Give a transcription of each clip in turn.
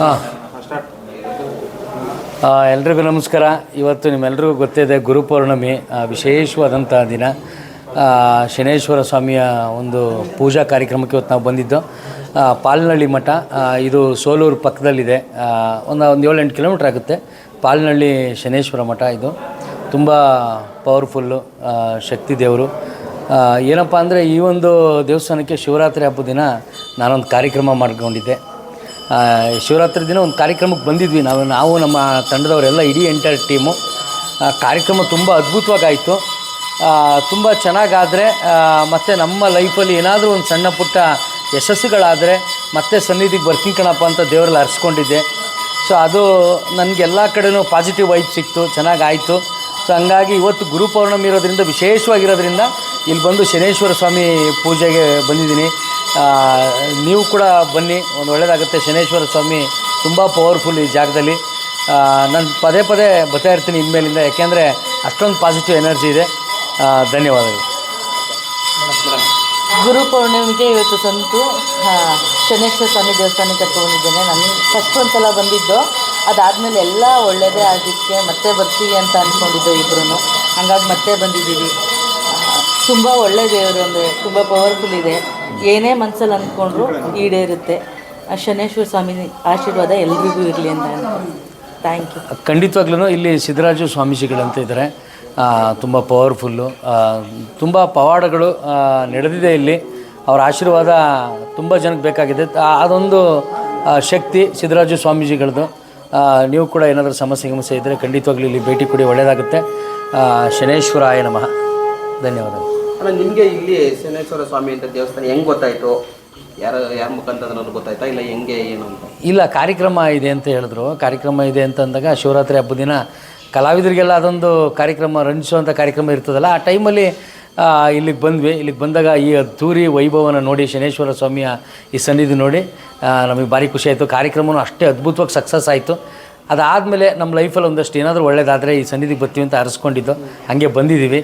ಹಾಂ. ಎಲ್ರಿಗೂ ನಮಸ್ಕಾರ. ಇವತ್ತು ನಿಮ್ಮೆಲ್ರಿಗೂ ಗೊತ್ತಿದೆ ಗುರುಪೌರ್ಣಮಿ ವಿಶೇಷವಾದಂಥ ದಿನ. ಶನೇಶ್ವರ ಸ್ವಾಮಿಯ ಒಂದು ಪೂಜಾ ಕಾರ್ಯಕ್ರಮಕ್ಕೆ ಇವತ್ತು ನಾವು ಬಂದಿದ್ದು. ಪಾಲ್ನಹಳ್ಳಿ ಪಾಲ್ನಳ್ಳಿ ಮಠ ಇದು ಸೋಲೂರು ಪಕ್ಕದಲ್ಲಿದೆ. ಒಂದು ಒಂದು ಏಳೆಂಟು ಎಂಟು ಕಿಲೋಮೀಟ್ರ್ ಆಗುತ್ತೆ. ಪಾಲ್ನಹಳ್ಳಿ ಶನೇಶ್ವರ ಮಠ ಇದು. ತುಂಬ ಪವರ್ಫುಲ್ಲು ಶಕ್ತಿ ದೇವರು. ಏನಪ್ಪ ಅಂದರೆ ಈ ಒಂದು ದೇವಸ್ಥಾನಕ್ಕೆ ಶಿವರಾತ್ರಿ ಹಬ್ಬದ ದಿನ ನಾನೊಂದು ಕಾರ್ಯಕ್ರಮ ಮಾಡ್ಕೊಂಡಿದ್ದೆ. ಶಿವರಾತ್ರಿ ದಿನ ಒಂದು ಕಾರ್ಯಕ್ರಮಕ್ಕೆ ಬಂದಿದ್ವಿ ನಾವು. ನಾವು ನಮ್ಮ ತಂಡದವರೆಲ್ಲ ಇಡೀ ಎಂಟರ್ ಟೀಮು ಕಾರ್ಯಕ್ರಮ ತುಂಬ ಅದ್ಭುತವಾಗಾಯಿತು. ತುಂಬ ಚೆನ್ನಾಗಾದರೆ ಮತ್ತು ನಮ್ಮ ಲೈಫಲ್ಲಿ ಏನಾದರೂ ಒಂದು ಸಣ್ಣ ಪುಟ್ಟ ಯಶಸ್ಸುಗಳಾದರೆ ಮತ್ತೆ ಸನ್ನಿಧಿಗೆ ಬರ್ತೀನಿ ಕಣಪ್ಪ ಅಂತ ದೇವರಲ್ಲಿ ಹರಿಸ್ಕೊಂಡಿದ್ದೆ ಸೊ ಅದು ನನಗೆಲ್ಲ ಕಡೆನೂ ಪಾಸಿಟಿವ್ ವೈಬ್ ಸಿಕ್ತು, ಚೆನ್ನಾಗಾಯಿತು. ಸೊ ಹಂಗಾಗಿ ಇವತ್ತು ಗುರು ಪೌರ್ಣಮಿ ಇರೋದ್ರಿಂದ, ವಿಶೇಷವಾಗಿರೋದ್ರಿಂದ, ಇಲ್ಲಿ ಬಂದು ಶನೇಶ್ವರ ಸ್ವಾಮಿ ಪೂಜೆಗೆ ಬಂದಿದ್ದೀನಿ. ನೀವು ಕೂಡ ಬನ್ನಿ, ಒಂದು ಒಳ್ಳೆಯದಾಗುತ್ತೆ ಶನೇಶ್ವರ ಸ್ವಾಮಿ ತುಂಬ ಪವರ್ಫುಲ್ ಈ ಜಾಗದಲ್ಲಿ. ನಾನು ಪದೇ ಪದೇ ಬರ್ತಾ ಇರ್ತೀನಿ ಇನ್ಮೇಲಿಂದ, ಯಾಕೆಂದರೆ ಅಷ್ಟೊಂದು ಪಾಸಿಟಿವ್ ಎನರ್ಜಿ ಇದೆ. ಧನ್ಯವಾದಗಳು. ಗುರು ಪೌರ್ಣಿಮೆಗೆ ಇವತ್ತು ಸಂತು ಶನೇಶ್ವರ ಸ್ವಾಮಿ ದೇವಸ್ಥಾನಕ್ಕೆ ಕರ್ಕೊಂಡಿದ್ದೇನೆ ನಾನು ಫಸ್ಟ್ ಒಂದು ಸಲ ಬಂದಿದ್ದು. ಅದಾದಮೇಲೆ ಎಲ್ಲ ಒಳ್ಳೆಯದೇ ಆಗಿದ್ದಕ್ಕೆ ಮತ್ತೆ ಬರ್ತೀವಿ ಅಂತ ಅಂದ್ಕೊಂಡಿದ್ದು ಇಬ್ಬರೂ ಹಂಗಾಗಿ ಮತ್ತೆ ಬಂದಿದ್ದೀವಿ. ತುಂಬ ಒಳ್ಳೆ ದೇವರು, ಅಂದರೆ ತುಂಬ ಪವರ್ಫುಲ್ ಇದೆ. ಏನೇ ಮನಸ್ಸಲ್ಲಿ ಅಂದ್ಕೊಂಡ್ರು ಈಡೇರುತ್ತೆ. ಆ ಶನೇಶ್ವರ ಸ್ವಾಮಿ ಆಶೀರ್ವಾದ ಎಲ್ರಿಗೂ ಇರಲಿ ಅಂತ ಥ್ಯಾಂಕ್ ಯು ಖಂಡಿತವಾಗ್ಲೂ ಇಲ್ಲಿ ಸಿದ್ದರಾಜು ಸ್ವಾಮೀಜಿಗಳಂತ ಇದ್ದಾರೆ. ತುಂಬ ಪವರ್ಫುಲ್ಲು ತುಂಬ ಪವಾಡಗಳು ನಡೆದಿದೆ ಇಲ್ಲಿ. ಅವರ ಆಶೀರ್ವಾದ ತುಂಬ ಜನಕ್ಕೆ ಬೇಕಾಗಿದೆ. ಅದೊಂದು ಶಕ್ತಿ ಸಿದ್ದರಾಜು ಸ್ವಾಮೀಜಿಗಳದ್ದು. ನೀವು ಕೂಡ ಏನಾದರೂ ಸಮಸ್ಯೆ ಸಮಸ್ಯೆ ಇದ್ದರೆ ಖಂಡಿತವಾಗ್ಲೂ ಇಲ್ಲಿ ಭೇಟಿ ಕೊಡಿ ಒಳ್ಳೆಯದಾಗುತ್ತೆ ಶನೇಶ್ವರಾಯ ನಮಃ. ಧನ್ಯವಾದಗಳು. ಅಣ್ಣ, ನಿಮಗೆ ಇಲ್ಲಿ ಶನೇಶ್ವರ ಸ್ವಾಮಿ ಅಂತ ದೇವಸ್ಥಾನ ಹೆಂಗೆ ಗೊತ್ತಾಯಿತು? ಯಾರ ಯಾರ ಮುಖಾಂತರ ಗೊತ್ತಾಯ್ತಾ ಇಲ್ಲ ಹೆಂಗೆ, ಏನು ಅಂತ? ಇಲ್ಲ, ಕಾರ್ಯಕ್ರಮ ಇದೆ ಅಂತ ಹೇಳಿದ್ರು. ಕಾರ್ಯಕ್ರಮ ಇದೆ ಅಂತ ಅಂದಾಗ ಶಿವರಾತ್ರಿ ಹಬ್ಬದ ದಿನ ಕಲಾವಿದರಿಗೆಲ್ಲ ಅದೊಂದು ಕಾರ್ಯಕ್ರಮ ರಂಜಿಸುವಂಥ ಕಾರ್ಯಕ್ರಮ ಇರ್ತದಲ್ಲ, ಆ ಟೈಮಲ್ಲಿ ಇಲ್ಲಿಗೆ ಬಂದ್ವಿ. ಇಲ್ಲಿಗೆ ಬಂದಾಗ ಈ ಅದ್ಧೂರಿ ವೈಭವನ ನೋಡಿ ಶನೇಶ್ವರ ಸ್ವಾಮಿಯ ಈ ಸನ್ನಿಧಿ ನೋಡಿ ನಮಗೆ ಭಾರಿ ಖುಷಿ ಆಯಿತು. ಕಾರ್ಯಕ್ರಮವೂ ಅಷ್ಟೇ ಅದ್ಭುತವಾಗಿ ಸಕ್ಸಸ್ ಆಯಿತು. ಅದಾದಮೇಲೆ ನಮ್ಮ ಲೈಫಲ್ಲಿ ಒಂದಷ್ಟು ಏನಾದರೂ ಒಳ್ಳೇದಾದರೆ ಈ ಸನ್ನಿಧಿಗೆ ಬರ್ತೀವಿ ಅಂತ ಅರಿಸ್ಕೊಂಡಿದ್ದು ಹಾಗೆ ಬಂದಿದ್ದೀವಿ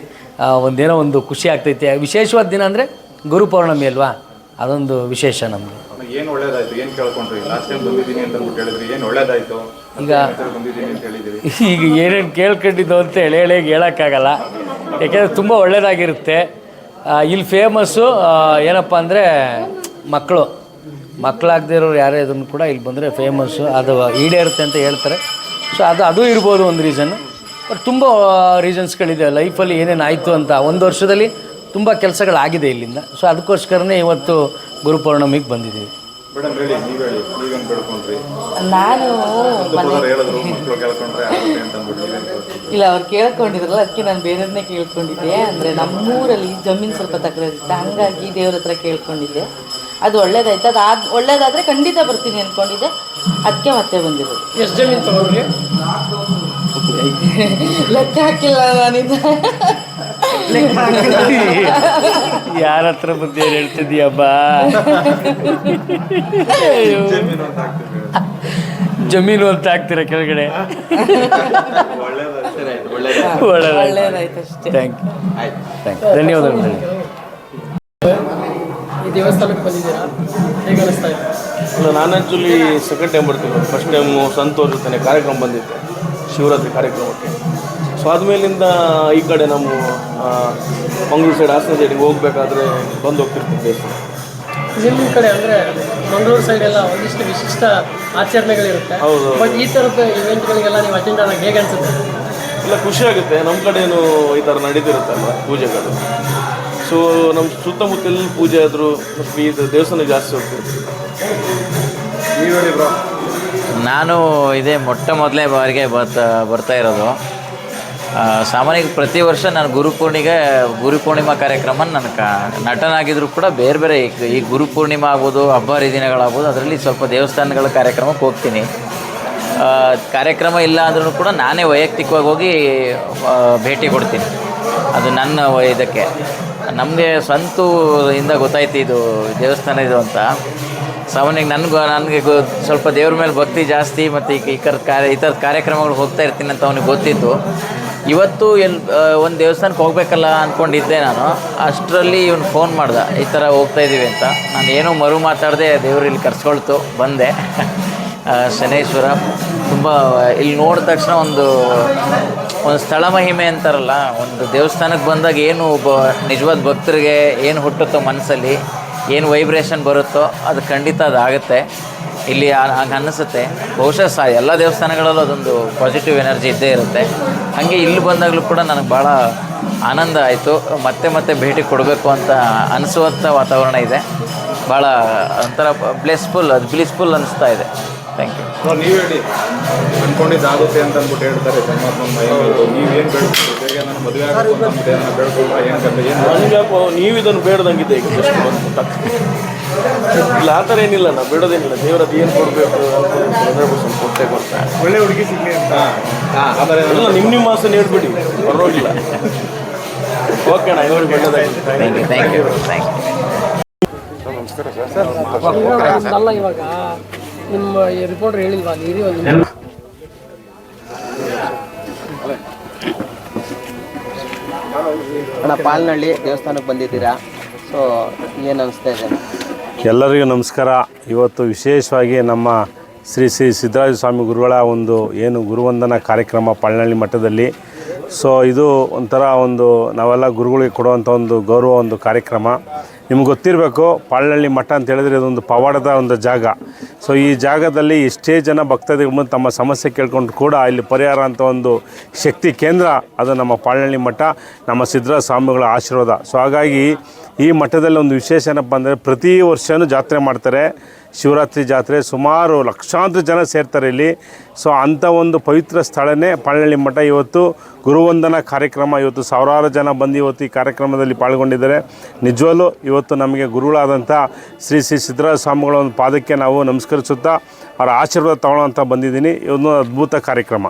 ಒಂದೇನೋ ಒಂದು ಖುಷಿ ಆಗ್ತೈತೆ. ವಿಶೇಷವಾದ ದಿನ ಅಂದರೆ ಗುರು ಪೌರ್ಣಮಿ ಅಲ್ವಾ? ಅದೊಂದು ವಿಶೇಷ ನಮಗೆ. ಏನು ಒಳ್ಳೇದಾಯ್ತು? ಏನು ಕೇಳ್ಕೊಂಡ್ರಿ? ಲಾಸ್ಟ್ ಟೈಮ್ ಬಂದಿದ್ದೀನಿ ಅಂತ ಅಂದ್ಬಿಟ್ಟು ಹೇಳಿದ್ರಿ. ಏನ್ ಒಳ್ಳೇದಾಯ್ತು? ಈಗ ಈಗ ಏನೇನು ಕೇಳ್ಕೊಂಡಿದ್ದು ಅಂತ ಹೇಳಿ ಹೇಳಿ ಹೇಳೋಕ್ಕಾಗಲ್ಲ. ಯಾಕೆಂದರೆ ತುಂಬ ಒಳ್ಳೆಯದಾಗಿರುತ್ತೆ ಇಲ್ಲಿ ಫೇಮಸ್ಸು ಏನಪ್ಪ ಅಂದರೆ ಮಕ್ಕಳು ಮಕ್ಕಳಾಗದೇ ಇರೋರು ಯಾರೇ ಇದನ್ನು ಕೂಡ ಇಲ್ಲಿ ಬಂದರೆ ಫೇಮಸ್ಸು ಅದು ಈಡೇರುತ್ತೆ ಅಂತ ಹೇಳ್ತಾರೆ. ಸೊ ಅದು ಅದು ಇರ್ಬೋದು ಒಂದು ರೀಸನ್ನು ಬಟ್ ತುಂಬ ರೀಸನ್ಸ್ಗಳಿದೆ ಲೈಫಲ್ಲಿ ಏನೇನು ಆಯಿತು ಅಂತ ಒಂದು ವರ್ಷದಲ್ಲಿ ತುಂಬ ಕೆಲಸಗಳಾಗಿದೆ ಇಲ್ಲಿಂದ. ಸೊ ಅದಕ್ಕೋಸ್ಕರನೇ ಇವತ್ತು ಗುರುಪೌರ್ಣಮಿಗೆ ಬಂದಿದ್ದೀವಿ. ಮೇಡಮ್ ಹೇಳಿ ನೀವ್ ಹೇಳಿ ನೀವೇನ್ ಕೇಳ್ಕೊಂಡ್ರಿ ನಾನು ಇಲ್ಲ ಅವ್ರು ಕೇಳ್ಕೊಂಡಿದ್ರಲ್ಲ ಅದಕ್ಕೆ ನಾನು ಬೇರೆಯವ್ರನ್ನೇ ಕೇಳ್ಕೊಂಡಿದ್ದೆ. ಅಂದರೆ ನಮ್ಮೂರಲ್ಲಿ ಜಮೀನು ಸ್ವಲ್ಪ ತಕರಾರಿತ್ತು ಹಂಗಾಗಿ ದೇವ್ರ ಹತ್ರ ಕೇಳ್ಕೊಂಡಿದ್ದೆ. ಅದು ಒಳ್ಳೇದಾಯ್ತು. ಅದು ಆದ ಒಳ್ಳೇದಾದರೆ ಖಂಡಿತ ಬರ್ತೀನಿ ಅಂದ್ಕೊಂಡಿದ್ದೆ ಅದಕ್ಕೆ ಮತ್ತೆ ಬಂದಿರೋದು. ಎಷ್ಟು ಜಮೀನು ತಗೊಂಡ್ರಿ? ಲೆಕ್ಕ ಹಾಕಿಲ್ಲ ನಾನಿದ್ದ ಯಾರ ಹತ್ರ ಬುದ್ಧಿ ಏನ್ ಹೇಳ್ತಿದ್ದೀಯಬ್ಬ ಜಮೀನು ಅಂತ ಹಾಕ್ತೀರ ಕೆಳಗಡೆ? ಸರಿ ಆಯ್ತು ಒಳ್ಳೆ ಒಳ್ಳೆದಾಯ್ತು ಒಳ್ಳೇದಾಯ್ತು ಅಷ್ಟೇ. ಥ್ಯಾಂಕ್ ಯು ಆಯ್ತು. ಥ್ಯಾಂಕ್ ಯು ಧನ್ಯವಾದಗಳು ಈ ದೇವಸ್ಥಾನಕ್ಕೆ ಬಂದಿದ್ದೀರಾ? ಹೇಗೆ ಅನಿಸ್ತಾ ಇದೆ? ನಾನು ಆ್ಯಕ್ಚುಲಿ ಸೆಕೆಂಡ್ ಟೈಮ್ ಬರ್ತೀನಿ. ಫಸ್ಟ್ ಟೈಮು ಸಂತೋಷ ಜೊತೆ ಕಾರ್ಯಕ್ರಮ ಬಂದಿದ್ದೆ. ಶಿವರಾತ್ರಿ ಕಾರ್ಯಕ್ರಮಕ್ಕೆ. ಸೊ ಆದಮೇಲಿಂದ ಈ ಕಡೆ ನಮ್ಮ ಮಂಗ್ಳೂರು ಸೈಡ್ ಹಾಸನ ಸೈಡಿಗೆ ಹೋಗ್ಬೇಕಾದ್ರೆ ಬಂದು ಹೋಗ್ತಿರ್ತಿದ್ದೆ ನಿಮ್ಮ ಕಡೆ ಅಂದರೆ ಮಂಗಳೂರು ಸೈಡ್ ಎಲ್ಲ ಒಂದಿಷ್ಟು ವಿಶಿಷ್ಟ ಆಚರಣೆಗಳಿರುತ್ತೆ. ಹೌದು. ಬಟ್ ಈ ಥರದ ಇವೆಂಟ್ಗಳಿಗೆಲ್ಲ ನೀವು ಅಟೆಂಡ್ ಆದಾಗ ಹೇಗೆ ಅನಿಸುತ್ತೆ? ಇಲ್ಲ ಖುಷಿ ಆಗುತ್ತೆ. ನಮ್ಮ ಕಡೆಯೂ ಈ ಥರ ನಡೀತಿರುತ್ತಲ್ಲ ಪೂಜೆಗಳು? ಸೊ ನಮ್ಮ ಸುತ್ತಮುತ್ತಲಲ್ಲಿ ಪೂಜೆ ಆದರೂ ಈ ದೇವಸ್ಥಾನ ಜಾಸ್ತಿ ಹೋಗ್ತಿರ್ತೀವಿ ನೀವೇ ಹೇಳಿ ಬ್ರೋ. ನಾನು ಇದೇ ಮೊಟ್ಟ ಮೊದಲನೇ ಬಾರಿಗೆ ಬರ್ತಾ ಬರ್ತಾ ಇರೋದು. ಸಾಮಾನ್ಯ ಪ್ರತಿ ವರ್ಷ ನಾನು ಗುರುಪೂರ್ಣಿಗೆ ಗುರುಪೂರ್ಣಿಮಾ ಕಾರ್ಯಕ್ರಮ ನಾನು ಕ ನಟನಾಗಿದ್ದರೂ ಕೂಡ ಬೇರೆ ಬೇರೆ ಈ- ಗುರುಪೂರ್ಣಿಮಾ ಆಗ್ಬೋದು ಹಬ್ಬ ಹರಿದಿನಗಳಾಗ್ಬೋದು ಅದರಲ್ಲಿ ಸ್ವಲ್ಪ ದೇವಸ್ಥಾನಗಳ ಕಾರ್ಯಕ್ರಮಕ್ಕೆ ಹೋಗ್ತೀನಿ. ಕಾರ್ಯಕ್ರಮ ಇಲ್ಲ ಅಂದ್ರೂ ಕೂಡ ನಾನೇ ವೈಯಕ್ತಿಕವಾಗಿ ಹೋಗಿ ಭೇಟಿ ಕೊಡ್ತೀನಿ. ಅದು ನನ್ನ ಇದಕ್ಕೆ. ನಮಗೆ ಸ್ವಂತ ಇಂದ ಗೊತ್ತಾಯ್ತು ಇದು ದೇವಸ್ಥಾನ ಇದು ಅಂತ. ಸಾಮಾನ್ಯವಾಗಿ ನನಗೂ, ನನಗೆ ಸ್ವಲ್ಪ ದೇವ್ರ ಮೇಲೆ ಭಕ್ತಿ ಜಾಸ್ತಿ, ಮತ್ತು ಈ ಈ ಕರ್ ಕಾರ್ಯ ಈ ಥರದ ಕಾರ್ಯಕ್ರಮಗಳು ಹೋಗ್ತಾ ಇರ್ತೀನಿ ಅಂತ ಅವನಿಗೆ ಗೊತ್ತಿತ್ತು. ಇವತ್ತು ಎಲ್ಲಿ ಒಂದು ದೇವಸ್ಥಾನಕ್ಕೆ ಹೋಗ್ಬೇಕಲ್ಲ ಅಂದ್ಕೊಂಡಿದ್ದೆ ನಾನು. ಅಷ್ಟರಲ್ಲಿ ಇವನು ಫೋನ್ ಮಾಡ್ದೆ, ಈ ಥರ ಹೋಗ್ತಾ ಇದ್ದೀವಿ ಅಂತ. ನಾನು ಏನೂ ಮರು ಮಾತಾಡದೆ ದೇವ್ರು ಇಲ್ಲಿ ಕರ್ಸ್ಕೊಳ್ತು, ಬಂದೆ. ಶನೇಶ್ವರ. ತುಂಬ, ಇಲ್ಲಿ ನೋಡಿದ ತಕ್ಷಣ ಒಂದು ಒಂದು ಸ್ಥಳ ಮಹಿಮೆ ಅಂತಾರಲ್ಲ, ಒಂದು ದೇವಸ್ಥಾನಕ್ಕೆ ಬಂದಾಗ ಏನು ಒಬ್ಬ ನಿಜವಾದ ಭಕ್ತರಿಗೆ ಏನು ಹುಟ್ಟುತ್ತೋ ಮನಸ್ಸಲ್ಲಿ ಏನು ವೈಬ್ರೇಷನ್ ಬರುತ್ತೋ ಅದು ಖಂಡಿತ ಅದು ಆಗುತ್ತೆ ಇಲ್ಲಿ ಹಂಗೆ ಅನ್ನಿಸುತ್ತೆ. ಬಹುಶಃ ಸಹ ಎಲ್ಲ ದೇವಸ್ಥಾನಗಳಲ್ಲೂ ಅದೊಂದು ಪಾಸಿಟಿವ್ ಎನರ್ಜಿ ಇದ್ದೇ ಇರುತ್ತೆ. ಹಾಗೆ ಇಲ್ಲಿ ಬಂದಾಗಲೂ ಕೂಡ ನನಗೆ ಭಾಳ ಆನಂದ ಆಯಿತು. ಮತ್ತೆ ಮತ್ತೆ ಭೇಟಿ ಕೊಡಬೇಕು ಅಂತ ಅನಿಸುವಂಥ ವಾತಾವರಣ ಇದೆ. ಭಾಳ ಒಂಥರ ಬ್ಲೆಸ್ಫುಲ್ ಅದು ಬ್ಲಿಸ್ಫುಲ್ ಅನ್ನಿಸ್ತಾ ಇದೆ ಥ್ಯಾಂಕ್ ಯು ನೀವು ಹೇಳಿ ಅನ್ಕೊಂಡಿದ್ದು ಆಗುತ್ತೆ ಅಂತ ಅಂದ್ಬಿಟ್ಟು ಹೇಳ್ತಾರೆ ಪರಮಾತ್ಮ ನೀವೇನು ಹೇಗೆ ನಾನು ಮದುವೆ ಆಗಬೇಕು ಅಂತ ಏನು ನೀವು ಇದನ್ನು ಬೇಡದಂಗಿದೆ ಈಗ ಇಲ್ಲ ಆ ಥರ ಏನಿಲ್ಲ ನಾ ಬೇಡೋದೇನಿಲ್ಲ ದೇವ್ರದ್ದು ಏನು ಕೊಡಬೇಕು ಹಂಡ್ರೆಡ್ ಪರ್ಸೆಂಟ್ ಕೊಟ್ಟೆ ಕೊಡ್ತಾರೆ ಒಳ್ಳೆ ಹುಡುಗಿ ಸಿಗ್ಲಿ ಅಂತ ಇಲ್ಲ ನಿಮ್ಮ ನಿಮ್ಮ ಆಸೆ ಹೇಳ್ಬಿಡಿ ಪರವಾಗಿಲ್ಲ ಓಕೆ ಅಣ್ಣ ಇವರು ಒಳ್ಳೆದಾಗಲಿ thank you thank you thank you ಅಲ್ಲ ಇವಾಗ ನಿಮ್ಮ ರಿಪೋರ್ಟ್ ರಿಪೋರ್ಟರ್ ಹೇಳಿಲ್ವಾ ನೀರಿ ಒಂದು ಅಣ್ಣ ಪಾಲ್ನಹಳ್ಳಿ ದೇವಸ್ಥಾನಕ್ಕೆ ಬಂದಿದ್ದೀರಾ? ಸೊ ಏನು ಅನಿಸ್ತಾ ಇದೆ? ಎಲ್ಲರಿಗೂ ನಮಸ್ಕಾರ. ಇವತ್ತು ವಿಶೇಷವಾಗಿ ನಮ್ಮ ಶ್ರೀ ಶ್ರೀ ಸಿದ್ದರಾಜ ಸ್ವಾಮಿ ಗುರುಗಳ ಒಂದು ಏನು ಗುರುವಂದನ ಕಾರ್ಯಕ್ರಮ ಪಾಲ್ನಹಳ್ಳಿ ಮಠದಲ್ಲಿ. ಸೊ ಇದು ಒಂಥರ ಒಂದು ನಾವೆಲ್ಲ ಗುರುಗಳಿಗೆ ಕೊಡುವಂಥ ಒಂದು ಗೌರವ ಒಂದು ಕಾರ್ಯಕ್ರಮ. ನಿಮ್ಗೆ ಗೊತ್ತಿರಬೇಕು, ಪಾಳ್ನಳ್ಳಿ ಮಠ ಅಂತ ಹೇಳಿದ್ರೆ ಇದೊಂದು ಪವಾಡದ ಒಂದು ಜಾಗ. ಸೊ ಈ ಜಾಗದಲ್ಲಿ ಎಷ್ಟೇ ಜನ ಭಕ್ತಾದಿಗಳು ಬಂದು ತಮ್ಮ ಸಮಸ್ಯೆ ಕೇಳ್ಕೊಂಡು ಕೂಡ ಇಲ್ಲಿ ಪರಿಹಾರ ಅಂತ ಒಂದು ಶಕ್ತಿ ಕೇಂದ್ರ ಅದು ನಮ್ಮ ಪಾಳ್ನಳ್ಳಿ ಮಠ, ನಮ್ಮ ಸಿದ್ದರಾಜ ಸ್ವಾಮಿಗಳ ಆಶೀರ್ವಾದ. ಸೊ ಹಾಗಾಗಿ ಈ ಮಠದಲ್ಲಿ ಒಂದು ವಿಶೇಷ ಏನಪ್ಪ ಅಂದರೆ ಪ್ರತಿ ವರ್ಷವೂ ಜಾತ್ರೆ ಮಾಡ್ತಾರೆ. ಶಿವರಾತ್ರಿ ಜಾತ್ರೆ ಸುಮಾರು ಲಕ್ಷಾಂತರ ಜನ ಸೇರ್ತಾರೆ ಇಲ್ಲಿ. ಸೊ ಅಂಥ ಒಂದು ಪವಿತ್ರ ಸ್ಥಳನೇ ಪಾಳನಹಳ್ಳಿ ಮಠ. ಇವತ್ತು ಗುರುವಂದನಾ ಕಾರ್ಯಕ್ರಮ, ಇವತ್ತು ಸಾವಿರಾರು ಜನ ಬಂದು ಇವತ್ತು ಈ ಕಾರ್ಯಕ್ರಮದಲ್ಲಿ ಪಾಲ್ಗೊಂಡಿದ್ದಾರೆ. ನಿಜವಲ್ಲೂ ಇವತ್ತು ನಮಗೆ ಗುರುಗಳಾದಂಥ ಶ್ರೀ ಶ್ರೀ ಸಿದ್ದರಾಜ ಸ್ವಾಮಿಗಳ ಒಂದು ಪಾದಕ್ಕೆ ನಾವು ನಮಸ್ಕರಿಸುತ್ತಾ ಅವರ ಆಶೀರ್ವಾದ ತಗೊಳ್ಳೋ ಅಂತ ಬಂದಿದ್ದೀನಿ. ಇದೊಂದು ಅದ್ಭುತ ಕಾರ್ಯಕ್ರಮ.